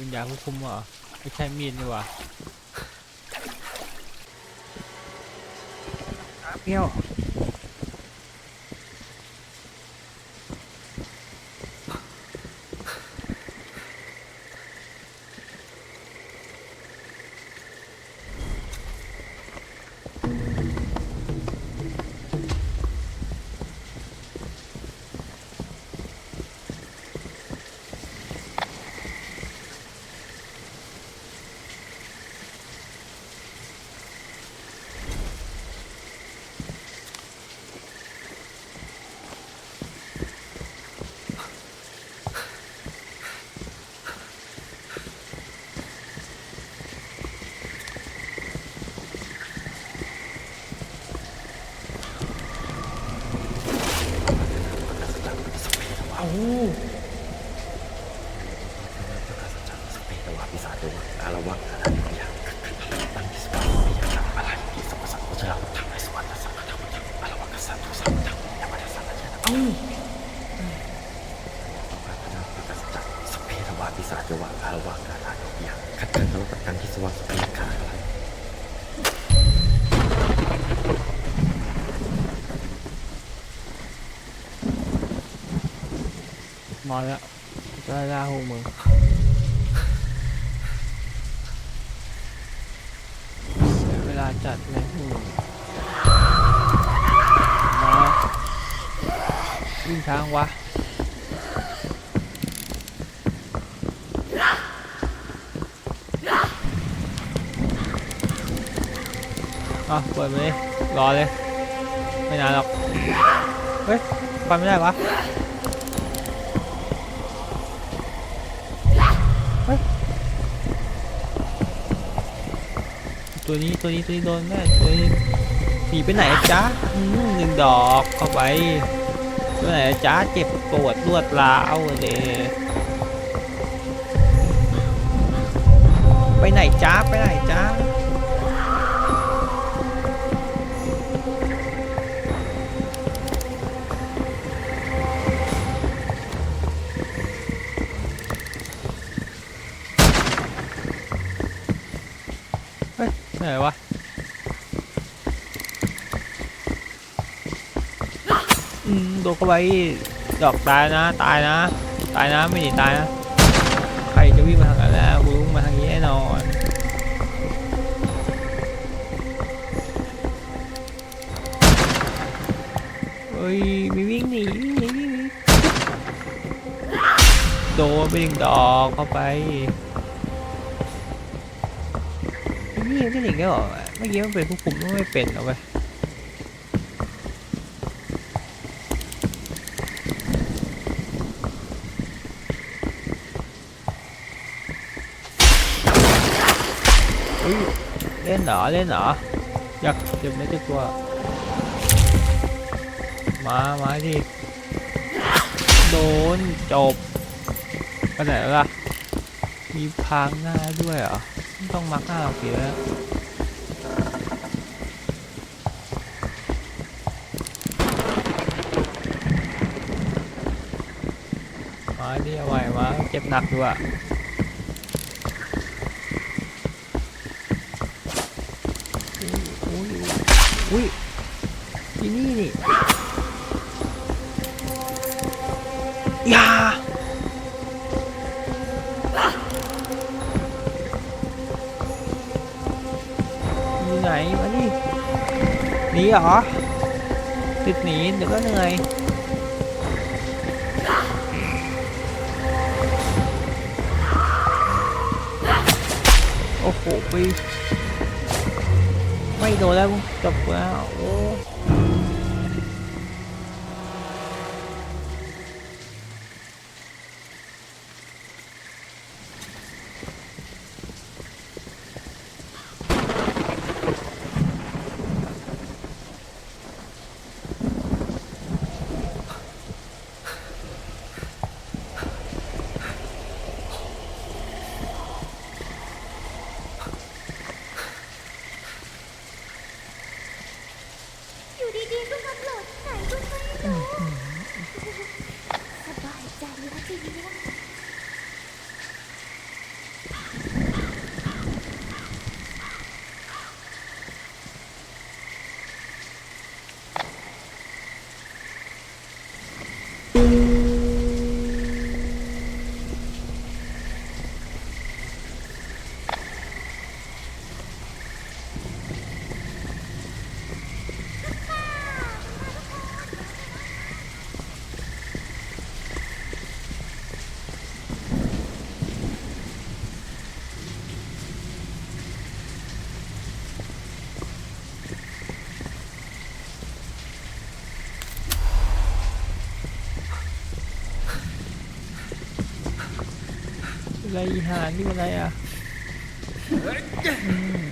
วิญญาณผู้คุมเหรอไม่ใช่มีดนี่หว่าเปี้ยว ปตวาปิศาจโดอารวังอารันยาตั้งที่สวรรค์มียาอะไรที่สมสังโฆราทำในสวรรค์สัมปทานอารวังกษัตริย์ทุสัมปทานยามาสัตยาเอ้าสเปตวาปิศาจโดอารวังอารันยาขัดกันทะเลาะกันที่สวรรค์สเปตขาอะไรมาแล้วจะได้ลาพวกมึง วิ่งทางวะอะเปิดไปเลยรอเลย ไม่นานหรอก เฮ้ยไปไม่ได้วะเฮ้ยตัวนี้ตัวนี้ตัวนี้โดนแน่ตัวนี้หนีไปไหนจ๊ะหนึ่งดอกเข้าไป ตัวไหนอะจ๊ะเจ็บปวดรวดร้าวเลยไปไหนจ๊ะไปไหนจ๊ะไหนวะอืม โดนเข้าไปดอกตายนะ ตายนะ ตายนะไม่หนีตายนะ ใครจะวิ่งมาทางนั้นแล้วกูวิ่งมาทางนี้แน่นอนเฮ้ยมีวิ่งหนีวิ่งหนีวิ่งหนีโดนไปหนึ่งดอกเข้าไปนี่ยังไม่หนีแกหรอเมื่อกี้มันเป็นผู้คุมไม่เป็นเอาไปเฮ้ยเล่ นเหรอเล่นเหรออยากเจ็บไม่เจ็บตัว มามาที่โดนจบไปไหนแล้วล่ะมีพรางหน้าด้วยเหรอต้องมาร์คหน้าเราเสียแล้วมาดิเอาไว้มาเจ็บหนักด้วย 呀！อยู่ไหนมาดิหนีเหรอติดหนีเดี๋ยวก็เหนื่อยโอ้โหไปไม่โดนแล้วจบแล้ว อะไรอีหานี่อะไรอะอืม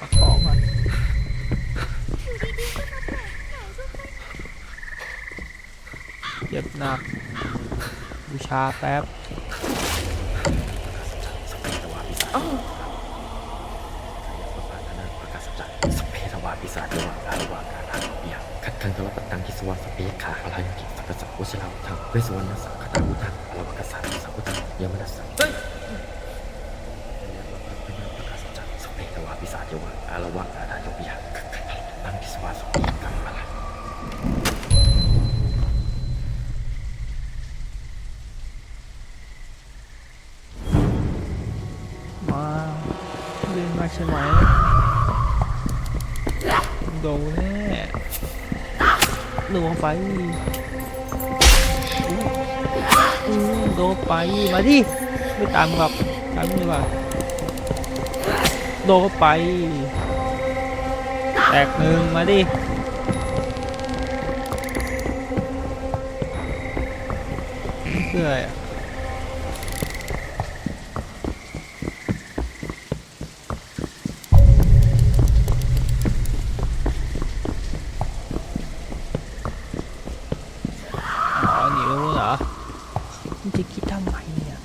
ประกอบมันอยู่ดีๆก็มาเจ็บหนัก บูชาแป๊บสเปตวาปิศาจประกาศสัจจะสเปตวาปิศาจเดวะอารวะกาลาเปียขัดขันตลปัตตังคิสวะสเปขาพลายุกิสัพพสัพวชิลาวุธังเวสวรรณสังคตาวุธังอารวะกษัตริย์สัน สสังประกาศสัจจะสเปตวาปิศาจเดวะอารวะกาลาโยปิยขัดขันตลปัตตังคิสวะสเปขาลามาเล่นมาใช่ไหมโดนแน่โดนไป ไปมาดิไม่ตามกับตามนี่ว่าโดนไป แตกหนึ่งมาดินี่คืออะไรอะ อ๋อหนีไปรู้เหรอมึงจะคิดทำไมเนี่ย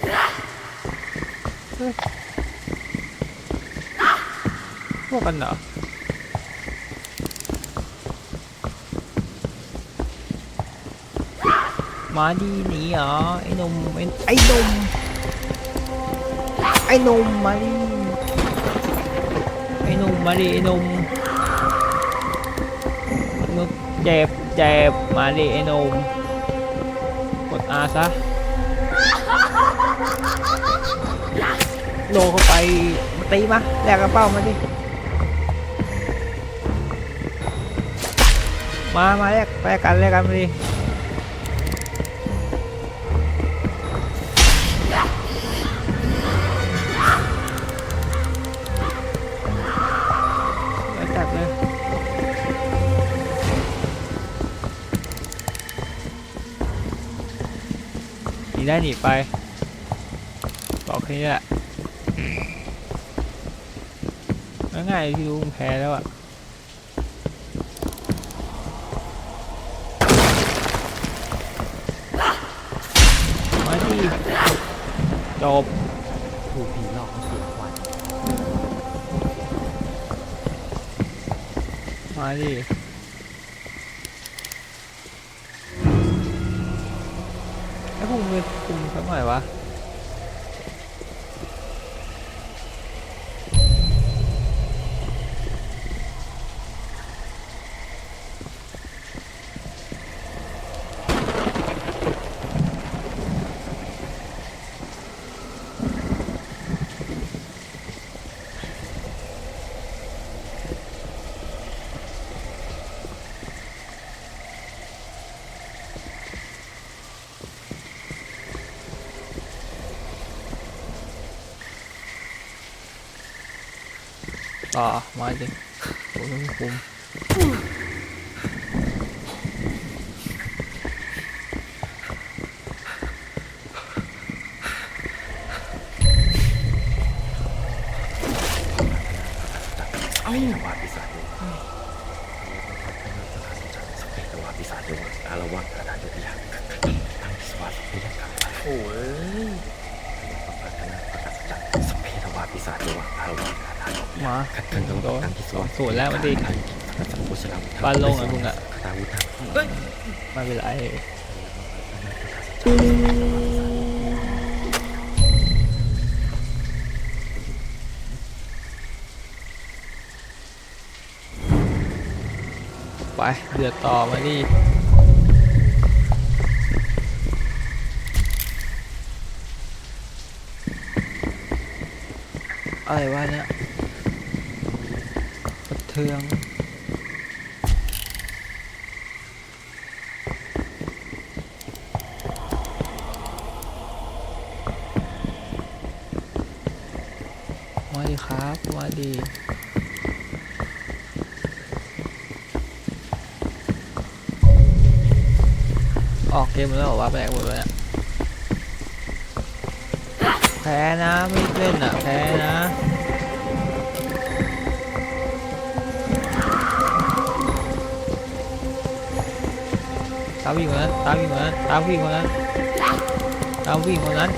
เฮ้ย พวกกันเหรอมาดีหนีเหรอไอ้หนุ่มไอ้ไอหนุ่มไอ้หนุ่มมาดิไอ้หนุ่มมาดิไอ้หนุ่มมึงเจ็บเจ็บมาดิไอ้หนุ่มกดอาซะ โลเข้าไปมาตีมาแลกกระเป๋ามาดิมามาแลกแลกกันแลกกันมาดิแล้วจัดเลยหนีได้หนีไปบอกแค่นี้แหละ ง่ายๆที่รู้มึงแพ้แล้วอะมาที่จบถูกผีหลอกเสียขวัญมาดิไอ้พวกมึงไปคุมสักหน่อยวะ ต่อมาดิโอ้ยคุ้มเอ้า วาปิศาจโยสเปตวาปิศาจโยอารวะกระดาษยุทธยาตั้งสวัสดิ์พยัคฆ์ โอ้ย ปะกนาปะกัสจักสเปตวาปิศาจโยอารวะกระดาษยุทธยา มา ขัดขันตลอดตั้งที่ สวัสดิ์สูตรแล้วมาดิขัดสังโฆชลาบ้านโล่งอะมึงอะคาวุธาไม่เป็นไรไปเดือดต่อมาดิอะไรวะเนี่ยกระ เทืองมาดีครับมาดี ออกเกมแล้วหรอวะแบกหมดเลยเนี่ยแพ้นะ ไม่เล่นอะ แพ้นะ ตามวิ่งคนนั้นตามวิ่งคนนั้นตามวิ่งคนนั้นตามวิ่งคนนั้น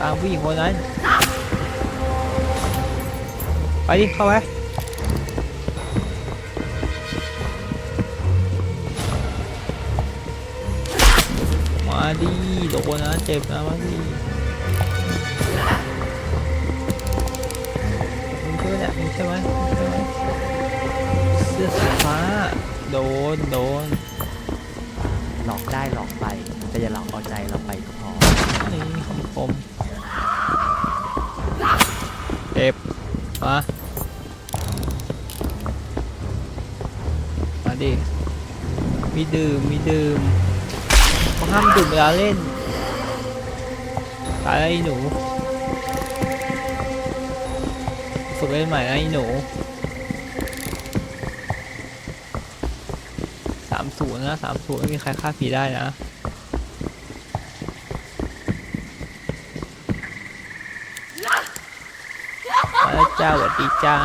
ตามผู้หญิงคนนั้น ไปดิ เข้าไปมาดิโดนนะเจ็บนะมาดิมึงใช่ไหมเนี่ยมึงใช่ไหมมึงใช่ไหม สื้อสีฟ้า โดน โดน หลอกได้หลอกไป แต่อย่าหลอกเอาใจเราไปก็พอ นี่คำคมเจ็บมา มาดิ มีดื่ม มีดื่มเขาห้ามดื่มเวลาเล่น ตายแล้วไอ้หนู ฝึกเล่นใหม่นะไอ้หนู นะสามศูไม่มีใครฆ่าผีได้นะแล้วจ้าสวัสดีจ้า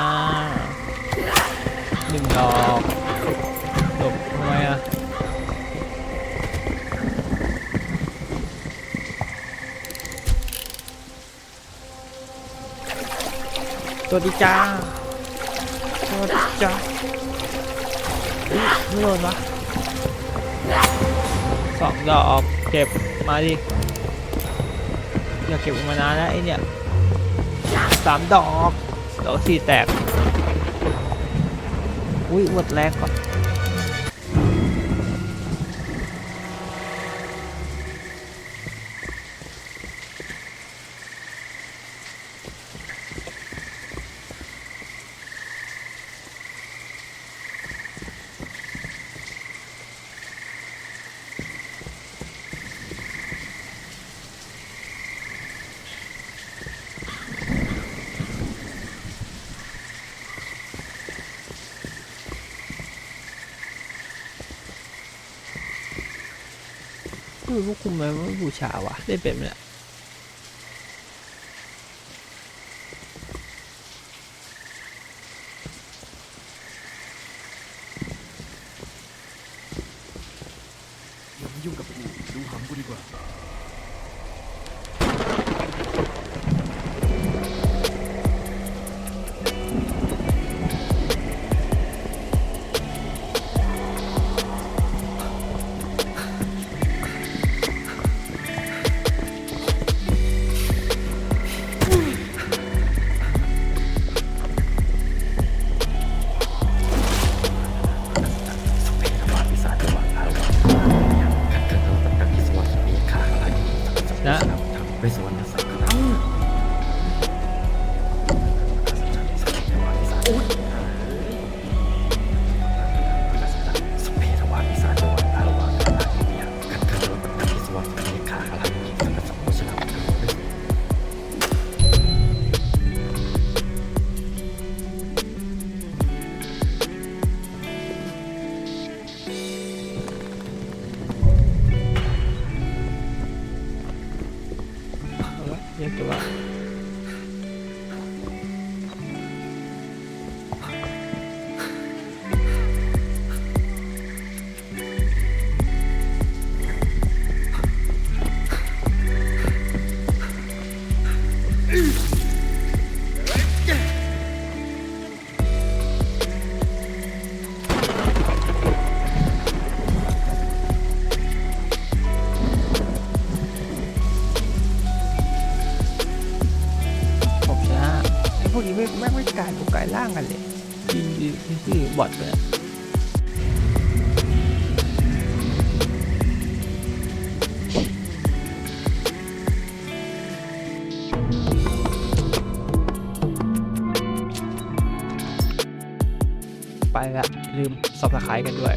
หนึ่งดอกหลบทำไมอะสวัสดีจ้าสวัสดีจ้าเฮ้ยไม่โดนวะ สองดอกเก็บมาดิอยากเก็บมานานแล้วไอเนี่ยสามดอกดอกสี่แตกอุ้ยหมดแรงก่อน เออพวกคุมไหมว่าบูชาวะได้เป็นไหมเนี่ย ไปแล้วลืม subscribe กันด้วย